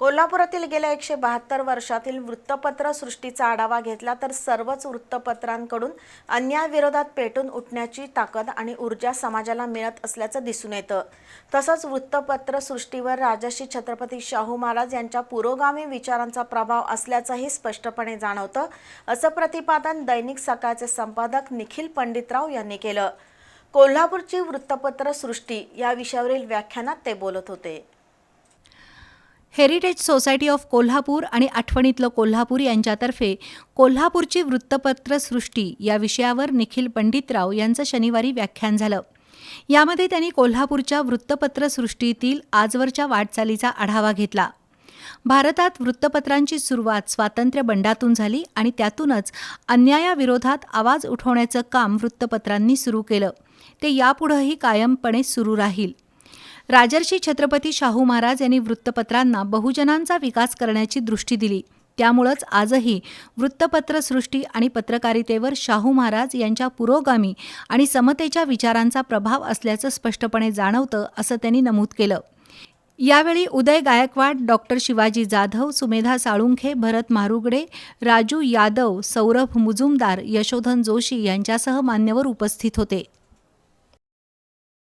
कोल्हापुरातील गेल्या एकशे बहात्तर वर्षातील वृत्तपत्र सृष्टीचा आढावा घेतला तर सर्वच वृत्तपत्रांकडून अन्यायाविरोधात पेटून उठण्याची ताकद आणि ऊर्जा समाजाला मिळत असल्याचं दिसून येतं. तसंच वृत्तपत्र सृष्टीवर राजर्षी छत्रपती शाहू महाराज यांच्या पुरोगामी विचारांचा प्रभाव असल्याचंही स्पष्टपणे जाणवतं असं प्रतिपादन दैनिक सकाळचे संपादक निखिल पंडितराव यांनी केलं. कोल्हापूरची वृत्तपत्र सृष्टी या विषयावरील व्याख्यानात ते बोलत होते. हेरिटेज सोसायटी ऑफ कोल्हापूर आणि आठवणीतलं कोल्हापूर यांच्यातर्फे कोल्हापूरची वृत्तपत्र सृष्टी या विषयावर निखिल पंडितराव यांचं शनिवारी व्याख्यान झालं. यामध्ये त्यांनी कोल्हापूरच्या वृत्तपत्र सृष्टीतील आजवरच्या वाटचालीचा आढावा घेतला. भारतात वृत्तपत्रांची सुरुवात स्वातंत्र्य बंडातून झाली आणि त्यातूनच अन्यायाविरोधात आवाज उठवण्याचं काम वृत्तपत्रांनी सुरू केलं. ते यापुढंही कायमपणे सुरू राहील. राजर्षी छत्रपती शाहू महाराज यांनी वृत्तपत्रांना बहुजनांचा विकास करण्याची दृष्टी दिली. त्यामुळंच आजही वृत्तपत्रसृष्टी आणि पत्रकारितेवर शाहू महाराज यांच्या पुरोगामी आणि समतेच्या विचारांचा प्रभाव असल्याचं स्पष्टपणे जाणवतं असं त्यांनी नमूद केलं. यावेळी उदय गायकवाड डॉक्टर शिवाजी जाधव सुमेधा साळुंखे भरत मारुगडे राजू यादव सौरभ मुजुमदार यशोधन जोशी यांच्यासह मान्यवर उपस्थित होते.